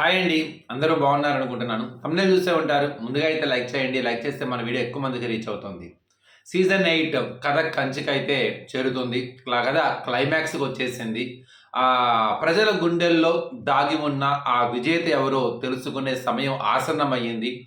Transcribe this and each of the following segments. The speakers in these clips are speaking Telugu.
హాయ్ అండి. అందరూ బాగున్నారు అనుకుంటున్నాను తమ్ముడే చూసే ఉంటారు. ముందుగా అయితే లైక్ చేయండి. లైక్ చేస్తే మన వీడియో ఎక్కువ మందికి రీచ్ అవుతుంది. సీజన్ ఎయిట్ కథ కంచికైతే చేరుతుంది. కథ క్లైమాక్స్కి వచ్చేసింది. ఆ ప్రజల గుండెల్లో దాగి ఉన్న ఆ విజేత ఎవరో తెలుసుకునే సమయం ఆసన్నమయ్యింది.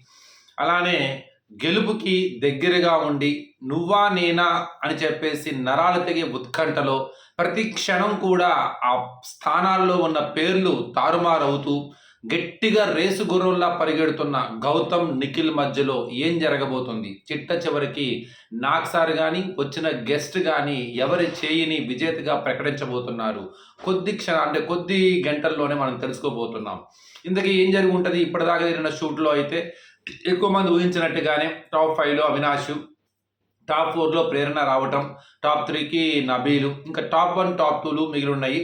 అలానే గెలుపుకి దగ్గరగా ఉండి నువ్వా నేనా అని చెప్పేసి నరాలు తెగే ఉత్కంఠలో ప్రతి క్షణం కూడా ఆ స్థానాల్లో ఉన్న పేర్లు తారుమారవుతూ గట్టిగా రేసు గుర్రంలా పరిగెడుతున్న గౌతమ్ నిఖిల్ మధ్యలో ఏం జరగబోతుంది? చిట్ట చివరికి నాక్సార్ కానీ వచ్చిన గెస్ట్ కానీ ఎవరి చేయిని విజేతగా ప్రకటించబోతున్నారు? కొద్ది క్షణ అంటే కొద్ది గంటల్లోనే మనం తెలుసుకోబోతున్నాం. ఇందుకే ఏం జరిగి ఉంటుంది? ఇప్పటిదాకా జరిగిన షూట్లో అయితే ఎక్కువ మంది ఊహించినట్టుగానే టాప్ ఫైవ్లో అవినాష్ టాప్ ఫోర్లో ప్రేరణ రావటం టాప్ త్రీకి నబీలు ఇంకా టాప్ వన్ టాప్ టూలు మిగిలి ఉన్నాయి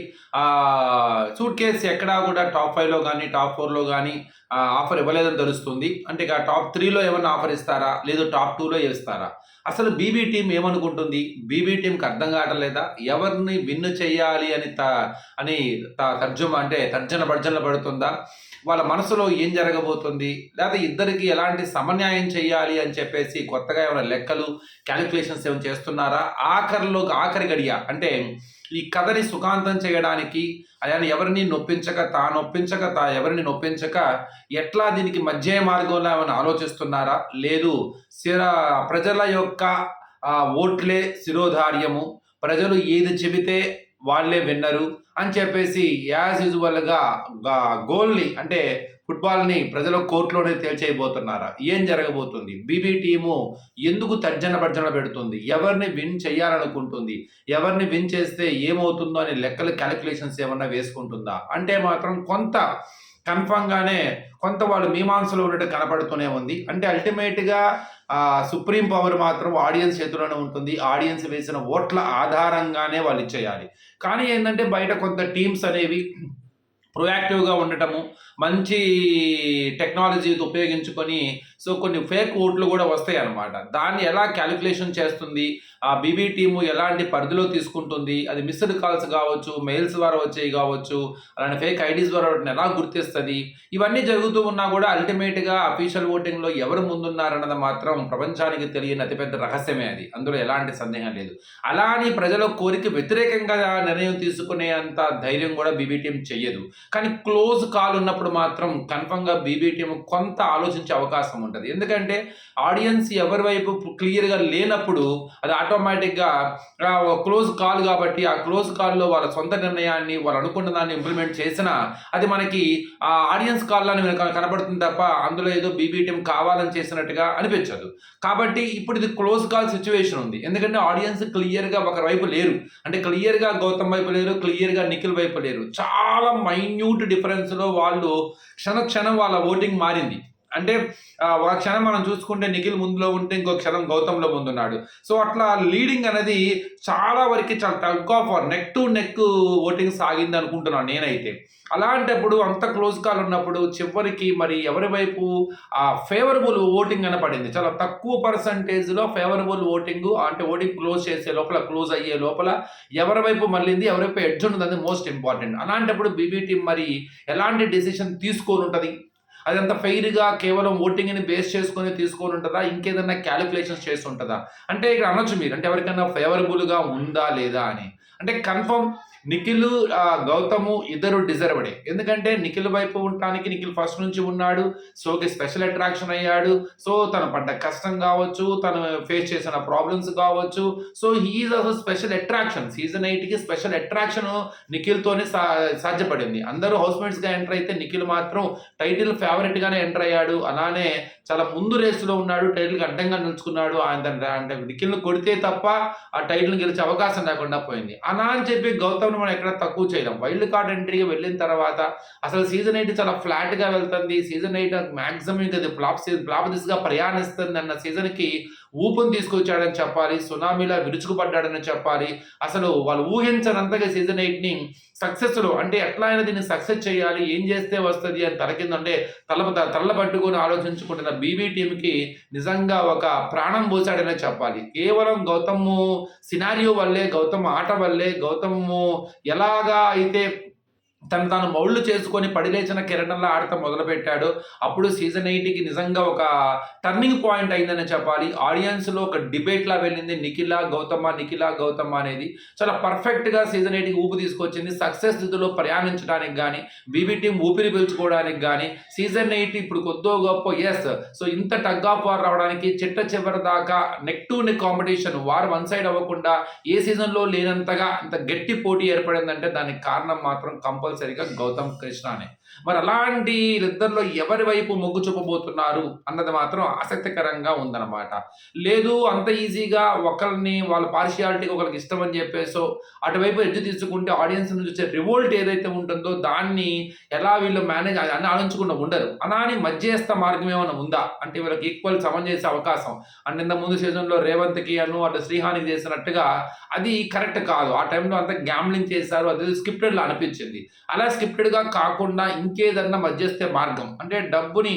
సూట్ కేస్ ఎక్కడా కూడా టాప్ ఫైవ్లో కానీ టాప్ ఫోర్లో కానీ ఆఫర్ ఇవ్వలేదని తెలుస్తుంది. అంటే ఇక టాప్ త్రీలో ఏమైనా ఆఫర్ ఇస్తారా? లేదు టాప్ టూలో ఇస్తారా? అసలు బీబీ టీం ఏమనుకుంటుంది? బీబీ టీంకి అర్థం కావట్లేదా ఎవరిని విన్ను చేయాలి అని త అని తర్జుమ అంటే తర్జన భర్జన పడుతుందా? వాళ్ళ మనసులో ఏం జరగబోతుంది? లేదా ఇద్దరికి ఎలాంటి సమన్యాయం చేయాలి అని చెప్పేసి కొత్తగా ఏమైనా లెక్కలు క్యాలిక్యులేషన్స్ ఏమైనా చేస్తున్నారా? ఆఖరిలో ఆఖరి గడియ అంటే ఈ కథని సుఖాంతం చేయడానికి ఆయన ఎవరిని నొప్పించక తా నొప్పించక తా ఎవరిని నొప్పించక ఎట్లా దీనికి మధ్య మార్గంలో ఏమైనా ఆలోచిస్తున్నారా? లేదు. సిర ప్రజల యొక్క ఓట్లే శిరోధార్యము. ప్రజలు ఏది చెబితే వాళ్ళే విన్నరు అని చెప్పేసి యాజ్ యూజువల్గా గోల్ని అంటే ఫుట్బాల్ని ప్రజల కోర్టులోనే తేల్చేయబోతున్నారా? ఏం జరగబోతుంది? బీబీ టీము ఎందుకు తర్జన భర్జన పెడుతుంది? ఎవరిని విన్ చేయాలనుకుంటుంది? ఎవరిని విన్ చేస్తే ఏమవుతుందో అనే లెక్కలు క్యాలిక్యులేషన్స్ ఏమన్నా వేసుకుంటుందా? అంటే మాత్రం కొంత కన్ఫామ్గానే కొంత వాళ్ళు మీమాంసలో ఉన్నట్టు కనపడుతూనే ఉంది. అంటే అల్టిమేట్గా సుప్రీం పవర్ మాత్రం ఆడియన్స్ చేతిలోనే ఉంటుంది. ఆడియన్స్ వేసిన ఓట్ల ఆధారంగానే వాళ్ళు ఇచ్చేయాలి. కానీ ఏంటంటే బయట కొంత టీమ్స్ అనేవి ప్రొయాక్టివ్గా ఉండటము మంచి టెక్నాలజీ ఉపయోగించుకొని సో కొన్ని ఫేక్ ఓట్లు కూడా వస్తాయి అన్నమాట దాన్ని ఎలా క్యాలిక్యులేషన్ చేస్తుంది? ఆ బీబీ టీము ఎలాంటి పరిధిలో తీసుకుంటుంది? అది మిస్డ్ కాల్స్ కావచ్చు మెయిల్స్ ద్వారా వచ్చేవి కావచ్చు అలాంటి ఫేక్ ఐడీస్ ద్వారా వాటిని ఎలా గుర్తిస్తుంది? ఇవన్నీ జరుగుతూ ఉన్నా కూడా అల్టిమేట్గా అఫీషియల్ ఓటింగ్లో ఎవరు ముందున్నారన్నది మాత్రం ప్రపంచానికి తెలియని అతిపెద్ద రహస్యమే అది. అందులో ఎలాంటి సందేహం లేదు. అలా అని ప్రజల కోరిక వ్యతిరేకంగా నిర్ణయం తీసుకునే అంత ధైర్యం కూడా బీబీ టీం చెయ్యదు. కానీ క్లోజ్ కాల్ ఉన్నప్పుడు మాత్రం కన్ఫర్మ్గా బీబీటీఎం కొంత ఆలోచించే అవకాశం ఉంటుంది. ఎందుకంటే ఆడియన్స్ ఎవరి వైపు క్లియర్గా లేనప్పుడు అది ఆటోమేటిక్గా క్లోజ్ కాల్ కాబట్టి ఆ క్లోజ్ కాల్లో వాళ్ళ సొంత నిర్ణయాన్ని వాళ్ళు అనుకున్న దాన్ని ఇంప్లిమెంట్ చేసినా అది మనకి ఆ ఆడియన్స్ కాల్లోనే కనబడుతుంది తప్ప అందులో ఏదో బీబీటీఎం కావాలని చేసినట్టుగా అనిపించదు. కాబట్టి ఇప్పుడు ఇది క్లోజ్ కాల్ సిచ్యువేషన్ ఉంది. ఎందుకంటే ఆడియన్స్ క్లియర్గా ఒక వైపు లేరు. అంటే క్లియర్గా గౌతమ్ వైపు లేరు క్లియర్గా నిఖిల్ వైపు లేరు. చాలా మైన్యూట్ డిఫరెన్స్లో వాళ్ళు క్షణ క్షణం వాళ్ళ ఓటింగ్ మారింది. అంటే ఒక క్షణం మనం చూసుకుంటే నిఖిల్ ముందులో ఉంటే ఇంకో క్షణం గౌతమ్లో ముందున్నాడు. సో అట్లా లీడింగ్ అనేది చాలా వరకు చాలా tug of neck to neck voting సాగింది అనుకుంటున్నాను నేనైతే. అలాంటప్పుడు అంత క్లోజ్ కాల్ ఉన్నప్పుడు చివరికి మరి ఎవరి వైపు ఆ ఫేవరబుల్ ఓటింగ్ అని పడింది చాలా తక్కువ పర్సంటేజ్లో ఫేవరబుల్ ఓటింగ్ అంటే ఓటింగ్ క్లోజ్ చేసే లోపల క్లోజ్ అయ్యే లోపల ఎవరి వైపు మళ్ళీంది ఎవరి వైపు ఎడ్జ్ ఉన్నది మోస్ట్ ఇంపార్టెంట్ అలాంటప్పుడు బీబీ టీం మరి ఎలాంటి డెసిషన్ తీసుకొని ఉంటుంది అదంతా ఫెయిర్గా కేవలం ఓటింగ్ని బేస్ చేసుకొని తీసుకొని ఉంటుందా? ఇంకేదన్నా క్యాలిక్యులేషన్స్ చేసి ఉంటుందా? అంటే ఇక్కడ అనొచ్చు మీరు. అంటే ఎవరికైనా ఫేవరబుల్గా ఉందా లేదా అని. అంటే కన్ఫర్మ్ నిఖిల్ ఆ, గౌతము ఇద్దరు డిజర్వ్డే ఎందుకంటే నిఖిల్ వైపు ఉండటానికి నిఖిల్ ఫస్ట్ నుంచి ఉన్నాడు. సోకి స్పెషల్ అట్రాక్షన్ అయ్యాడు. సో తను పడ్డ కష్టం కావచ్చు తను ఫేస్ చేసిన ప్రాబ్లమ్స్ కావచ్చు. So he is also special attraction season ఎయిట్కి స్పెషల్ అట్రాక్షన్ నిఖిల్తోనే సా సాధ్యపడింది. అందరూ హౌస్మేట్స్గా ఎంటర్ అయితే నిఖిల్ మాత్రం టైటిల్ ఫేవరెట్గానే ఎంటర్ అయ్యాడు. అలానే చాలా ముందు రేసులో ఉన్నాడు టైటిల్కి అడ్డంగా నిలుచుకున్నాడు. ఆయన అంటే నిఖిల్ని కొడితే తప్ప ఆ టైటిల్ గెలిచే అవకాశం లేకుండా పోయింది. అలా అని చెప్పి గౌతమ్ గౌతమ్ని మనం ఎక్కడ తక్కువ చేయలేం. వైల్డ్ కార్డ్ ఎంట్రీకి వెళ్ళిన తర్వాత అసలు సీజన్ ఎయిట్ చాలా ఫ్లాట్గా వెళ్తుంది. సీజన్ ఎయిట్ మాక్సిమం ఇంకా ఫ్లాప్ సీజన్ ఫ్లాప్ దిశగా ప్రయాణిస్తుంది అన్న సీజన్కి ఊపును తీసుకొచ్చాడని చెప్పాలి సునామీలా విరుచుకుపడ్డాడని చెప్పాలి. అసలు వాళ్ళు ఊహించనంతగా సీజన్ ఎయిట్ని సక్సెస్లో అంటే ఎట్లా అయినా దీన్ని సక్సెస్ చేయాలి ఏం చేస్తే వస్తుంది అని తల కింద ఉంటే తల తల్ల పట్టుకొని ఆలోచించుకుంటున్న బీబీ టీంకి నిజంగా ఒక ప్రాణం పోసాడనే చెప్పాలి. కేవలం గౌతమ్ సినారియో వల్లే గౌతమ్ ఆట వల్లే గౌతమ్ ఎలాగా అయితే తను తాను మౌళ్ళు చేసుకొని పడిలేచిన కిరణంలో ఆడటం మొదలుపెట్టాడు. అప్పుడు సీజన్ ఎయిట్కి నిజంగా ఒక టర్నింగ్ పాయింట్ అయిందని చెప్పాలి. ఆడియన్స్లో ఒక డిబేట్లా వెళ్ళింది నిఖిల గౌతమ నిఖిల గౌతమ అనేది. చాలా పర్ఫెక్ట్గా సీజన్ ఎయిట్కి ఊపు తీసుకొచ్చింది. సక్సెస్ స్థితిలో ప్రయాణించడానికి కానీ బీబీ టీం ఊపిరి పీల్చుకోవడానికి కానీ సీజన్ ఎయిట్ ఇప్పుడు కొద్దో గొప్ప ఎస్ సో ఇంత టగ్ ఆఫ్ వార్ రావడానికి చిట్ట చివరి దాకా neck to neck competition war one side అవ్వకుండా ఏ సీజన్లో లేనంతగా ఇంత గట్టి పోటీ ఏర్పడిందంటే దానికి కారణం మాత్రం కంపల్సరీగా గౌతమ్ కృష్ణ అనే మరి అలాంటి వీళ్ళిద్దరిలో ఎవరి వైపు మొగ్గు చూపబోతున్నారు అన్నది మాత్రం ఆసక్తికరంగా ఉందన్నమాట. లేదు అంత ఈజీగా ఒకరిని వాళ్ళ పార్షియాలిటీకి ఒకరికి ఇష్టం అని చెప్పేసో అటువైపు ఎడ్జ్ తీసుకుంటే ఆడియన్స్ నుంచి వచ్చే రివోల్ట్ ఏదైతే ఉంటుందో దాన్ని ఎలా వీళ్ళు మేనేజ్ అని ఆలోచించకుండా ఉండరు. అలా అని మధ్యస్థ మార్గం ఏమైనా ఉందా? అంటే వీళ్ళకి ఈక్వల్ సమం చేసే అవకాశం. అండ్ ఇంత ముందు సీజన్లో రేవంత్కి అను అటు శ్రీహానికి చేసినట్టుగా అది కరెక్ట్ కాదు. ఆ టైంలో అంత గ్యామ్లింగ్ చేశారు అది స్క్రిప్టెడ్లా అనిపించింది. అలా స్క్రిప్టెడ్గా కాకుండా ఇంకేదన్నా మధ్యస్థే మార్గం. అంటే డబ్బుని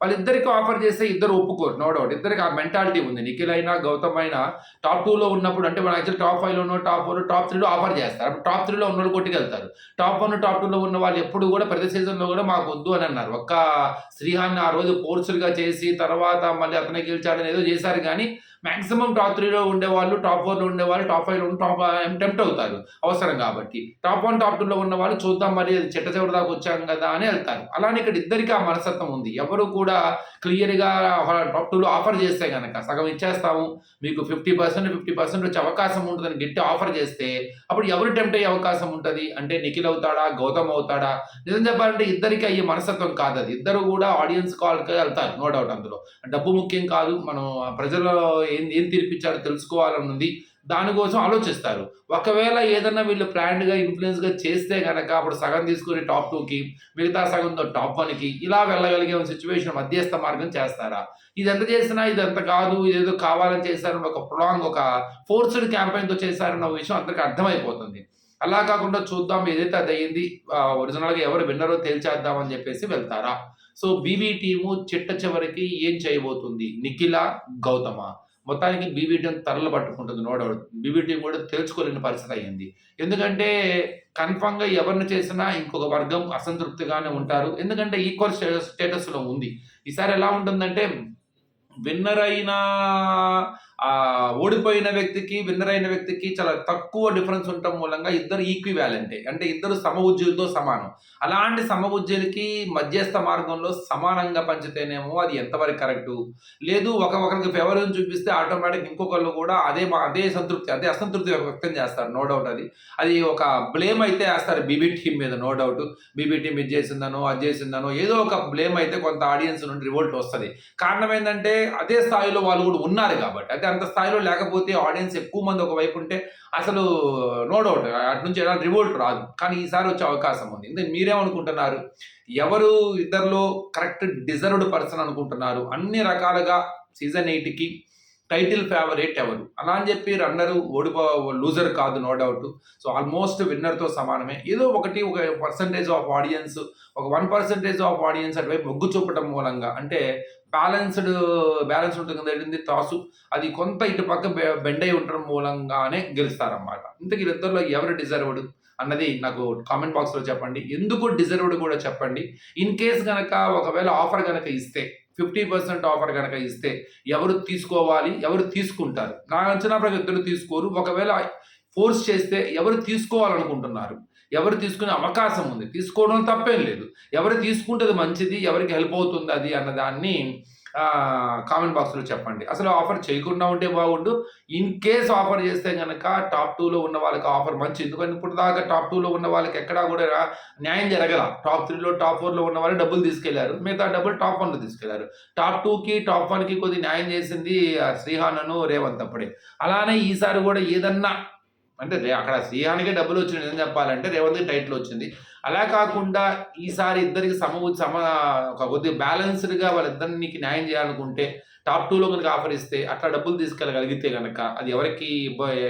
వాళ్ళిద్దరికి ఆఫర్ చేస్తే ఇద్దరు ఒప్పుకోరు. నో డౌట్ ఇద్దరికి ఆ మెంటాలిటీ ఉంది. నిఖిల్ అయినా గౌతమ్ అయినా టాప్ టూలో ఉన్నప్పుడు అంటే వాళ్ళు యాక్చువల్ టాప్ ఫైవ్లోనో టాప్ ఫోర్ టాప్ త్రీలో ఆఫర్ చేస్తారు. అప్పుడు టాప్ త్రీలో ఉన్న వాళ్ళు కొట్టుకెళ్తారు. టాప్ వన్ టాప్ టూలో ఉన్న వాళ్ళు ఎప్పుడు కూడా ప్రతి సీజన్లో కూడా మాకు వద్దు అని అన్నారు. ఒక్క శ్రీహాన్ని ఆ రోజు ఫోర్స్గా చేసి తర్వాత మళ్ళీ అతనే గెలిచాడని ఏదో చేశారు కానీ మాక్సిమం టాప్ త్రీలో ఉండేవాళ్ళు టాప్ ఫోర్లో ఉండేవాళ్ళు టాప్ ఫైవ్లో టాప్ టెంప్ట్ అవుతారు. అవసరం కాబట్టి. టాప్ వన్ టాప్ టూలో ఉన్న వాళ్ళు చూద్దాం మరి చెట్ట చివరి దాకా వచ్చాం కదా అని వెళ్తారు. అలానే ఇక్కడ ఇద్దరికి ఆ మనస్తత్వం ఉంది. ఎవరు కూడా క్లియర్గా టాప్ టూలో ఆఫర్ చేస్తే కనుక సగం ఇచ్చేస్తాము మీకు ఫిఫ్టీ పర్సెంట్ ఫిఫ్టీ పర్సెంట్ వచ్చే అవకాశం ఉంటుందని గట్టి ఆఫర్ చేస్తే అప్పుడు ఎవరు టెంప్ట్ అయ్యే అవకాశం ఉంటుంది? అంటే నిఖిల్ అవుతాడా? గౌతమ్ అవుతాడా? నిజం చెప్పాలంటే ఇద్దరికి అయ్యే మనస్తత్వం కాదు అది. ఇద్దరు కూడా ఆడియన్స్ కాల్కి వెళ్తారు. నో డౌట్ అందులో. డబ్బు ముఖ్యం కాదు. మనం ప్రజల్లో ఏం ఏం తీర్పిచ్చారో తెలుసుకోవాలని ఉంది. దానికోసం ఆలోచిస్తారు. ఒకవేళ ఏదన్నా వీళ్ళు ప్లాన్డ్గా ఇన్ఫ్లుయెన్స్గా చేస్తే కనుక అప్పుడు సగం తీసుకుని టాప్ టూకి మిగతా సగంతో టాప్ వన్కి ఇలా వెళ్ళగలిగే సిచ్యువేషన్ మధ్యస్థ మార్గం చేస్తారా? ఇది ఎంత చేసినా ఇది కాదు ఇదేదో కావాలని చేశారని ఒక ప్రొలాంగ్ ఒక ఫోర్స్డ్ క్యాంపెయిన్తో చేశారన్న విషయం అందరికీ అర్థమైపోతుంది. అలా కాకుండా చూద్దాం ఏదైతే అది అయ్యింది ఒరిజినల్గా ఎవరు విన్నరో తేల్చేద్దామని చెప్పేసి వెళ్తారా? సో బీవీ టీము చిట్ట చివరికి ఏం చేయబోతుంది? నిఖిల గౌతమ. మొత్తానికి బీబీటీ తరలు పట్టుకుంటుంది నో డౌట్. కూడా తెలుసుకోలేని పరిస్థితి అయ్యింది. ఎందుకంటే కన్ఫామ్గా ఎవరిని చేసినా ఇంకొక వర్గం అసంతృప్తిగానే ఉంటారు. ఎందుకంటే ఈక్వల్ స్టేటస్ స్టేటస్లో ఉంది. ఈసారి ఎలా ఉంటుందంటే విన్నర్ అయినా ఓడిపోయిన వ్యక్తికి విన్నర్ అయిన వ్యక్తికి చాలా తక్కువ డిఫరెన్స్ ఉండటం మూలంగా ఇద్దరు ఈక్వి వ్యాలెంటే అంటే ఇద్దరు సమ ఉద్యోగులతో సమానం. అలాంటి సమ ఉద్యోగులకి మధ్యస్థ మార్గంలో సమానంగా పంచితేనేమో అది ఎంతవరకు కరెక్టు లేదు ఒక ఒకరికి ఫేవర్ చూపిస్తే ఆటోమేటిక్ ఇంకొకళ్ళు కూడా అదే అదే సంతృప్తి అదే అసంతృప్తి వ్యక్తం చేస్తారు. నో డౌట్ అది. అది ఒక బ్లేమ్ అయితే వేస్తారు బీబీ టీం మీద నో డౌట్ బీబీ టీం ఇది చేసిందనో అది చేసిందనో ఏదో ఒక బ్లేమ్ అయితే కొంత ఆడియన్స్ నుండి రివోల్ట్ వస్తుంది. కారణం ఏంటంటే అదే స్థాయిలో వాళ్ళు కూడా ఉన్నారు కాబట్టి అయితే అంత స్థాయిలో లేకపోతే ఆడియన్స్ ఎక్కువ మంది ఒకవైపు ఉంటే అసలు నో డౌట్ అటు నుంచి ఎలాంటి రివోల్ట్ రాదు. కానీ ఈసారి వచ్చే అవకాశం ఉంది. ఇందుకు మీరేమనుకుంటున్నారు? ఎవరు ఇద్దరిలో కరెక్ట్ డిజర్వ్డ్ పర్సన్ అనుకుంటున్నారు? అన్ని రకాలుగా సీజన్ ఎయిట్కి టైటిల్ ఫేవరేట్ ఎవరు? అలా అని చెప్పి రన్నరు ఓడిపో లూజర్ కాదు నో డౌట్. సో ఆల్మోస్ట్ విన్నర్తో సమానమే. ఏదో ఒకటి ఒక పర్సంటేజ్ ఆఫ్ ఆడియన్స్ ఒక వన్ పర్సంటేజ్ ఆఫ్ ఆడియన్స్ అటువైపు మొగ్గు చూపటం మూలంగా. అంటే బ్యాలెన్స్డ్ బ్యాలెన్స్ ఉంటుంది కదా టాసు. అది కొంత ఇటు పక్క బెండ్ అయి ఉండడం మూలంగానే గెలుస్తారన్నమాట. ఇంతకీ ఇద్దరిలో ఎవరు డిజర్వ్డ్ అన్నది నాకు కామెంట్ బాక్స్లో చెప్పండి. ఎందుకు డిజర్వ్డ్ కూడా చెప్పండి. ఇన్ కేస్ కనుక ఒకవేళ ఆఫర్ కనుక ఇస్తే ఫిఫ్టీ పర్సెంట్ ఆఫర్ కనుక ఇస్తే ఎవరు తీసుకోవాలి? ఎవరు తీసుకుంటారు? నా అంచనా ప్రకారం ఇద్దరు తీసుకోరు. ఒకవేళ ఫోర్స్ చేస్తే ఎవరు తీసుకోవాలనుకుంటున్నారు? ఎవరు తీసుకునే అవకాశం ఉంది. తీసుకోవడం తప్పేం లేదు. ఎవరు తీసుకుంటే మంచిది ఎవరికి హెల్ప్ అవుతుంది అది అన్న దాన్ని కామెంట్ బాక్స్లో చెప్పండి. అసలు ఆఫర్ చేయకుండా ఉంటే బాగుండు. ఇన్ కేస్ ఆఫర్ చేస్తే కనుక టాప్ టూలో ఉన్న వాళ్ళకి ఆఫర్ మంచి. ఎందుకంటే ఇప్పుడు దాకా టాప్ టూలో ఉన్న వాళ్ళకి ఎక్కడా కూడా న్యాయం జరగల. టాప్ త్రీలో టాప్ ఫోర్లో ఉన్న వాళ్ళు డబ్బులు తీసుకెళ్ళారు. మిగతా డబ్బులు టాప్ వన్లో తీసుకెళ్ళారు. టాప్ టూకి టాప్ వన్కి కొద్ది న్యాయం చేసింది శ్రీహానను రేవంత్ అప్పుడే. అలానే ఈసారి కూడా ఏదన్నా అంటే అక్కడ శ్రీహానికే డబ్బులు వచ్చినాయి ఏం చెప్పాలంటే రేవంత్కి టైటిల్ వచ్చింది. అలా కాకుండా ఈసారి ఇద్దరికి సమ సమ ఒక కొద్దిగా బ్యాలెన్స్డ్గా వాళ్ళిద్దరికి న్యాయం చేయాలనుకుంటే టాప్ టూలో కనుక ఆఫర్ ఇస్తే అట్లా డబ్బులు తీసుకెళ్ళగలిగితే కనుక అది ఎవరికి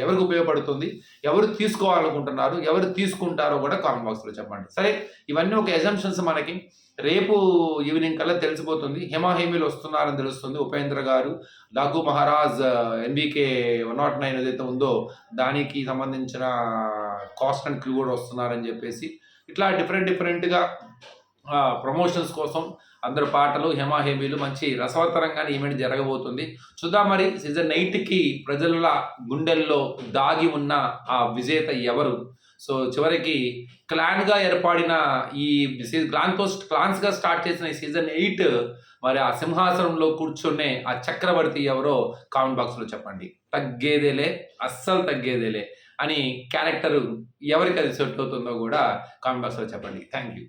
ఎవరికి ఉపయోగపడుతుంది? ఎవరు తీసుకోవాలనుకుంటున్నారు? ఎవరు తీసుకుంటారో కూడా కామెంట్ బాక్స్లో చెప్పండి. సరే ఇవన్నీ ఒక ఎజంప్షన్స్ మనకి. రేపు ఈవినింగ్ కల్లా తెలిసిపోతుంది. హిమాహిమీలు వస్తున్నారని తెలుస్తుంది. ఉపేంద్ర గారు లఘు Maharaaj NBK one naught nine ఏదైతే ఉందో దానికి సంబంధించిన కాస్ట్ అండ్ క్రూ కూడా వస్తున్నారని చెప్పేసి ఇట్లా డిఫరెంట్ డిఫరెంట్గా ప్రమోషన్స్ కోసం అందరు పాటలు హేమాహేమీలు మంచి రసవత్తరంగానే ఈవెంట్ జరగబోతుంది. చూద్దాం మరి సీజన్ ఎయిట్కి ప్రజల గుండెల్లో దాగి ఉన్న ఆ విజేత ఎవరు? సో చివరికి క్లాన్గా ఏర్పడిన ఈ క్లాన్ పోస్ట్ క్లాన్స్గా స్టార్ట్ చేసిన ఈ సీజన్ ఎయిట్ మరి ఆ సింహాసనంలో కూర్చునే ఆ చక్రవర్తి ఎవరో కామెంట్ బాక్స్లో చెప్పండి. తగ్గేదేలే అస్సలు తగ్గేదేలే. అని క్యారెక్టర్ ఎవరికి అది సెట్ అవుతుందో కూడా కామెంట్ బాక్స్లో చెప్పండి. Thank you.